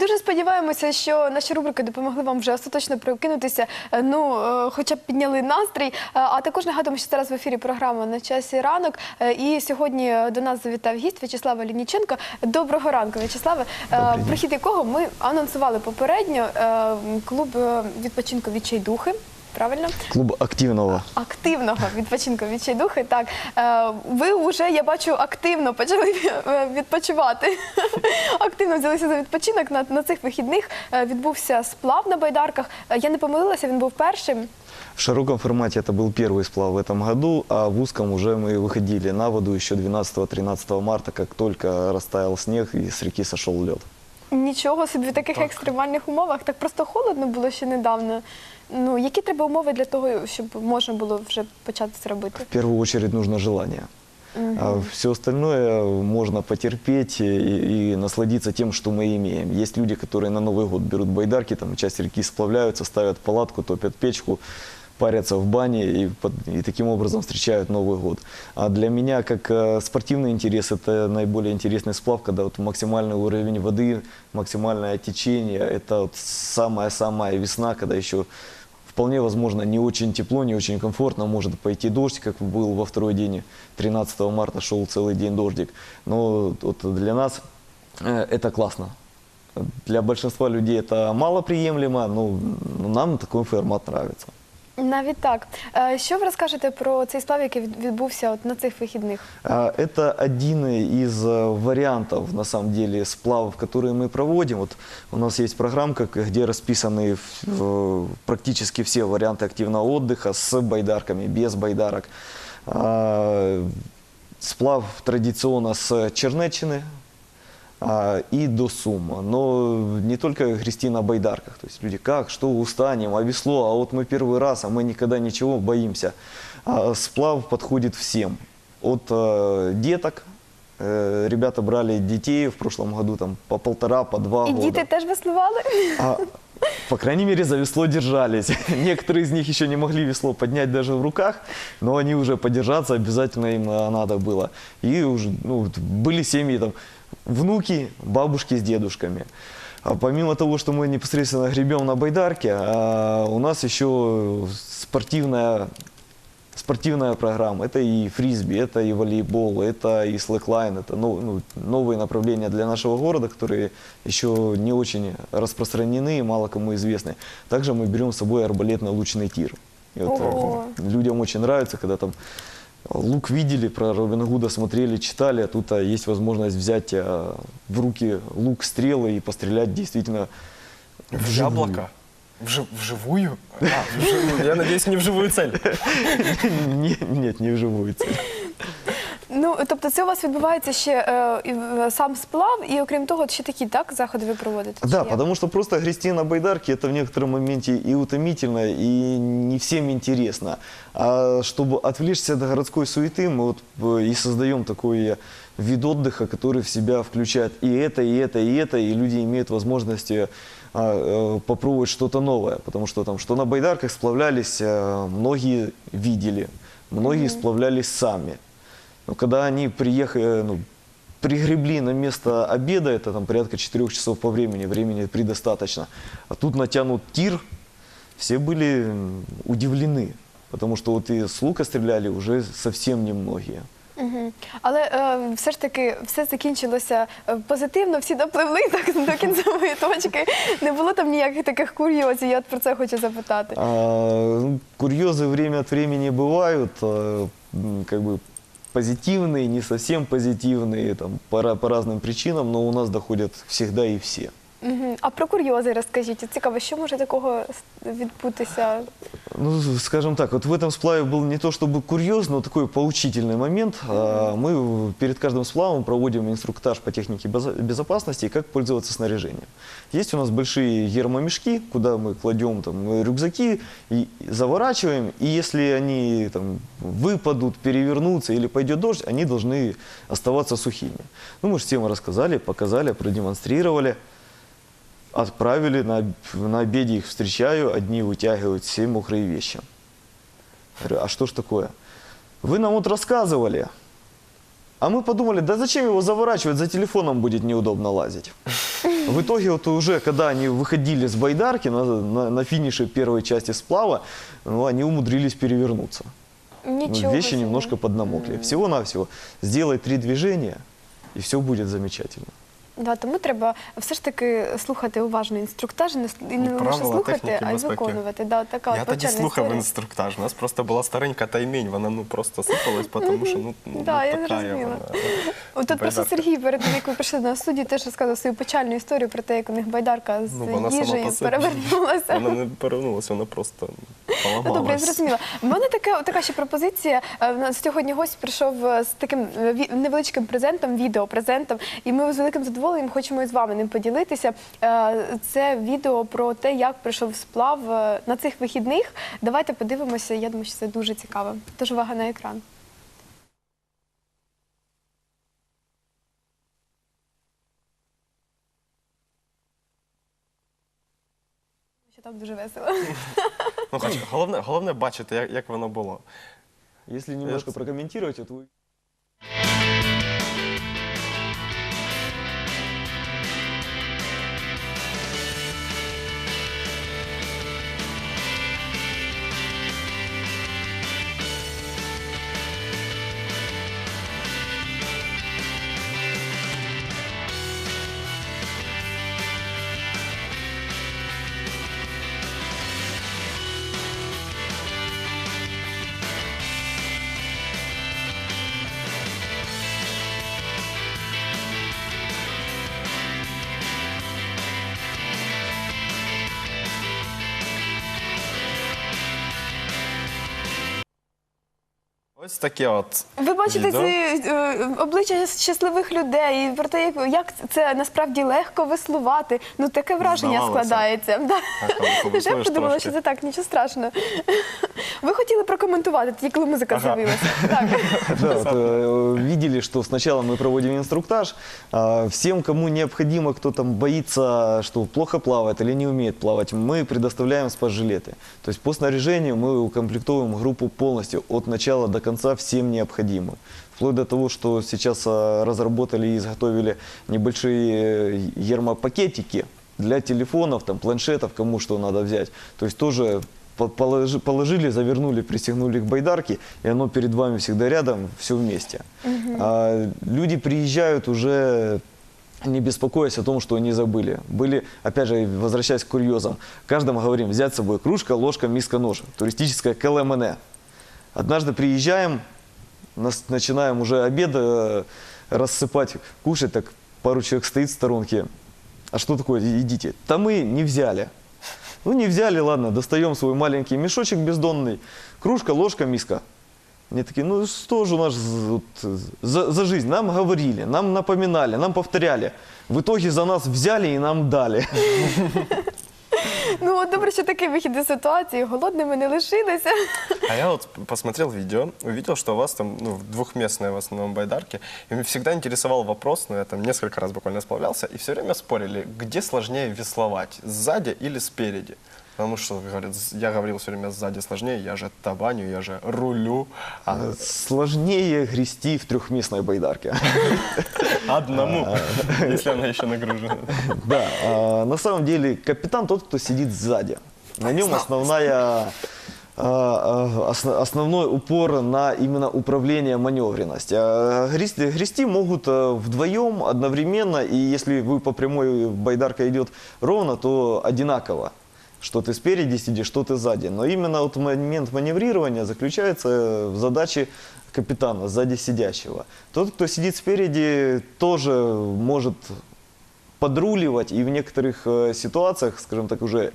Дуже сподіваємося, що наші рубрики допомогли вам вже остаточно прокинутися. е, Ну, е, хоча б підняли настрій. Е, А також нагадуємо, що зараз в ефірі програма на часі ранок. І сьогодні до нас завітав гість В'ячеслава Лініченко. Доброго ранку, В'ячеславе. День. Прихід якого ми анонсували попередньо. Клуб відпочинку відчайдухи Правильно? Клуб активного. активного відпочинку відчайдухи. Так е, ви вже я бачу активно почали е, відпочивати. активно взялися за відпочинок. На, на цих вихідних е, відбувся сплав на байдарках. Е, Я не помилилася, він був першим. В широком формате это был первый сплав в этом году, а в узком уже мы выходили на воду еще 12-13 марта, как только растаял снег и с реки сошел лед. Нічого собі в таких екстремальних умовах. Так просто холодно було ще недавно. Ну які треба умови для того, щоб можна було вже почати це робити? В первую очередь нужно желание. А все остальное можно потерпеть и, и насладиться тем, что мы имеем. Есть люди, которые на Новый год берут байдарки, там часть реки сплавляются, ставят палатку, топят печку, парятся в бане и, и таким образом встречают Новый год. А для меня, как э, спортивный интерес, это наиболее интересный сплав, когда вот максимальный уровень воды, максимальное течение, это вот самая-самая весна, когда еще Вполне возможно, не очень тепло, не очень комфортно, может пойти дождь, как был во второй день, 13 марта шел целый день дождик. Но вот для нас э, это классно. Для большинства людей это малоприемлемо, но нам такой формат нравится. Навіть так. Е, Що ви розкажете про цей сплав, який від- відбувся от на цих вихідних? А, Это один из э, вариантов, на самом деле, сплавов, которые мы проводим. Вот у нас есть программка, к- где расписаны в- в- практически все варианты активного отдыха с байдарками, без байдарок. А, Сплав традиционно с Чернечины а, и до Сумма. Но не только грести на байдарках. То есть люди, как, что, устанем, а весло, а вот мы первый раз, а мы никогда ничего, боимся. А сплав подходит всем. От э, деток, э, ребята брали детей в прошлом году там по полтора, по два І года. діти теж веслували? А, по крайней мере, за весло держались. Некоторые из них еще не могли весло поднять даже в руках, но они уже подержаться обязательно им а, надо было. И уже ну, вот были семьи, там, внуки, бабушки с дедушками. А помимо того, что мы непосредственно гребем на байдарке, а, у нас еще спортивная спортивная программа. Это и фрисби, это и волейбол, это и слэклайн, это ну, ну, новые направления для нашего города, которые еще не очень распространены и мало кому известны. Также мы берем с собой арбалетно-лучный тир. И вот, э, Ого. людям очень нравится, когда там лук видели, про Робина Гуда смотрели, читали, а тут есть возможность взять в руки лук, стрелы и пострелять действительно В яблоко? Вжи- вживую? А, вживую. Я надеюсь, не в живую цель. Не- Нет, не вживую цель. Ну тобто, це у вас відбувається ще е, і, е, сам сплав, і окрім того, ще такі так заходи ви проводите? Да, Чи як? потому что просто грести на байдарке это в некотором моменте и утомительно, и не всем интересно. А чтобы отвлечься от городской суеты, мы вот э, и создаем такой э, вид отдыха, который в себя включает и это, и это, и это, и люди имеют возможность э, а, э, попробовать что-то новое, потому что там, что на байдарках сплавлялись, э, многие видели, многие сплавлялись сами. Но когда они приехали, ну, пригребли на место обеда, это там порядка 4 часов по времени, времени предостаточно, а тут натянут тир, все были м, удивлены, потому что вот и с лука стреляли уже совсем немногие. Мгм. Але е, все ж таки все закінчилося е, позитивно, всі допливли так до кінцевої точки. Не було там ніяких таких курйозів. Я от про це хочу запитати. А, ну, курьезы время от времени бывают, а, м, как бы позитивные, не совсем позитивные, там, по, ра- по разным причинам, но у нас доходят всегда и все. Мгм. А про курйози розкажіть. Цікаво, що може такого с- відбутися? Ну, скажем так, вот в этом сплаве был не то чтобы курьез, но такой поучительный момент. А, Мы в- перед каждым сплавом проводим инструктаж по технике безо- безопасности и как пользоваться снаряжением. Есть у нас большие гермомешки, куда мы кладем там, рюкзаки и заворачиваем, и если они там, выпадут, перевернутся или пойдет дождь, они должны оставаться сухими. Ну, мы же всем рассказали, показали, продемонстрировали. Отправили на, на обеде их встречаю, одни вытягивают все мокрые вещи. Говорю, а что ж такое? Вы нам вот рассказывали, а мы подумали, да зачем его заворачивать, за телефоном будет неудобно лазить. В итоге вот уже, когда они выходили с байдарки на, на, на финише первой части сплава, ну, они умудрились перевернуться. Ну, Нічого. Вещи собі. немножко поднамокли. Всего-навсего сделай три движения, и все будет замечательно. Да, тому треба все ж таки слухати уважно інструктаж, не і не Ну, лише слухати, техніки а й безпеки. виконувати. Да, така Я от тоді слухав історія. інструктаж. У нас просто була старенька таймінь, вона ну просто сипалась, тому що ну, ну Да, я така зрозуміла. вона. От тут просто Байдарка. Сергій перед тим, як ви прийшли на студію, теж розказав свою печальну історію про те, як у них байдарка з Ну, вона сама їжею по собі. перевернулася. Вона не перевернулася, вона просто Ну, добре, я зрозуміла. У мене така, така ще пропозиція. Е, нас сьогодні гость прийшов е, з таким е, ві- невеличким презентом, відеопрезентом, і ми з великим задоволенням хочемо із вами ним поділитися. Е, Це відео про те, як пройшов сплав е, на цих вихідних. Давайте подивимося. Я думаю, що це дуже цікаво. Тож увага на екран. Там дуже весело. Ну, хоч, головне, головне бачити, як, як воно було. Если немножко прокоментувати, прокомментировать, вот вы Ось таке от. Ви бачите відео. ці е, обличчя щасливих людей і про те, як, як це насправді легко веслувати. Ну таке враження Здавалося. складається. Да. Так, коли Вже повеслуєш подумала, трошки. що це так, нічого страшного. Ви хотіли прокоментувати, тільки коли музика Ага. з'явилася. Так. Да, вот, э, видели, что сначала мы проводим инструктаж. а, Всем, кому необходимо, кто там боится, что плохо плавает или не умеет плавать, мы предоставляем спас-жилеты. То есть по снаряжению мы укомплектуем группу полностью от начала до конца Всем необходимым. Вплоть до того, что сейчас а, разработали и изготовили небольшие э, гермопакетики для телефонов, там, планшетов, кому что надо взять. То есть тоже по- положи- положили, завернули, пристегнули к байдарке, и оно перед вами всегда рядом, все вместе. А, люди приезжают уже не беспокоясь о том, что они забыли. Были, опять же, возвращаясь к курьезам, каждому говорим взять с собой кружка, ложка, миска, нож. Туристическая КЛМН. Однажды приезжаем, нас, начинаем уже обед э, рассыпать, кушать, так пару человек стоит в сторонке. А что такое, идите? Да мы не взяли. Ну, не взяли, ладно, достаем свой маленький мешочек бездонный, кружка, ложка, миска. Они такие, ну что же у нас вот за, за жизнь? Нам говорили, нам напоминали, нам повторяли. В итоге за нас взяли и нам дали. Ну от добре, що такий вихід із ситуації. Голодними не лишилися. А я вот посмотрел видео, увидел, что у вас там ну, двухместные в основном байдарки. И меня всегда интересовал вопрос, но я там несколько раз буквально сплавлялся, и все время спорили, где сложнее весловать, сзади или спереди. Потому что, говорят, с- я говорил все время сзади сложнее, я же табаню, я же рулю. А Сложнее грести в трехместной байдарке. одному, если она еще нагружена. Да, а, на самом деле капитан тот, кто сидит сзади. На нем основная, а, а, осно- основной упор на именно управление маневренность. Грести, грести могут а, вдвоем одновременно, и если вы по прямой байдарка идет ровно, то одинаково. Что ты спереди сидишь, что ты сзади. Но именно вот момент маневрирования заключается в задаче капитана, сзади сидящего. Тот, кто сидит спереди, тоже может подруливать и в некоторых э, ситуациях, скажем так, уже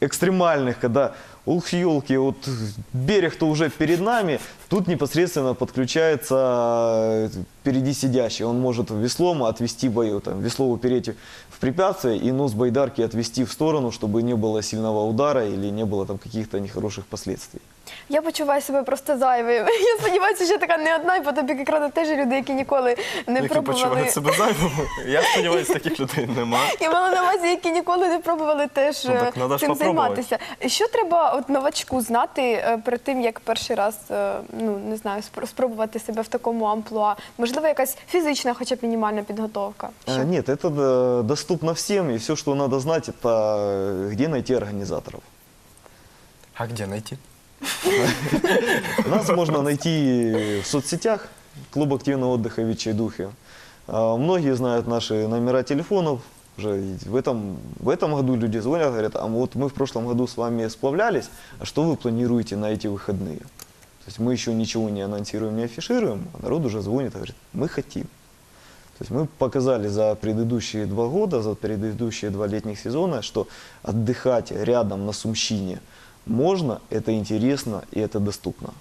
экстремальных, когда ух, елки, вот берег-то уже перед нами, тут непосредственно подключается э, впереди сидящий. Он может веслом отвести бою, там, весло упереть в препятствие и нос байдарки отвести в сторону, чтобы не было сильного удара или не было там каких-то нехороших последствий. Я почуваю себе просто зайвою. Я сподіваюся, що я така не одна, і по тобі екрану теж люди, які ніколи не Які пробували. почувають себе зайвими. Я сподіваюся, таких людей нема. Я мала на увазі, які ніколи не пробували теж Ну, так е, надо ж цим попробувати. займатися. Що треба от новачку знати е, перед тим, як перший раз е, ну не знаю, спро- спробувати себе в такому амплуа? Можливо, якась фізична, хоча б мінімальна підготовка? Э, Що? Нет, это э, доступно всем, и все, что надо знать, это э, где найти организаторов. А где найти? Нас можно найти в соцсетях, клуб активного отдыха «Вичи Духи». А, Многие знают наши номера телефонов. Уже и в этом, в этом году люди звонят, говорят, а вот мы в прошлом году с вами сплавлялись, а что вы планируете на эти выходные? То есть мы еще ничего не анонсируем, не афишируем, а народ уже звонит и говорит, мы хотим. То есть мы показали за предыдущие два года, за предыдущие два летних сезона, что отдыхать рядом на Сумщине можно, это интересно и это доступно.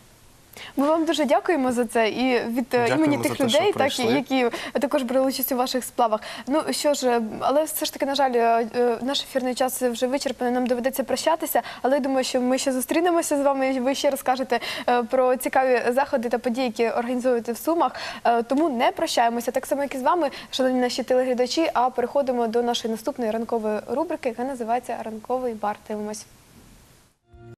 Ми вам дуже дякуємо за це і від е, Дякуємо імені тих те, людей, так які також брали участь у ваших сплавах. Ну що ж, але все ж таки, на жаль, е, е, наш ефірний час вже вичерпаний. Нам доведеться прощатися. Але я думаю, що ми ще зустрінемося з вами. і Ви ще розкажете про цікаві заходи та події, які організуєте в Сумах. Тому не прощаємося, так само як і з вами, шановні наші телеглядачі. А переходимо до нашої наступної ранкової рубрики, яка називається Ранковий бар. Дивимось.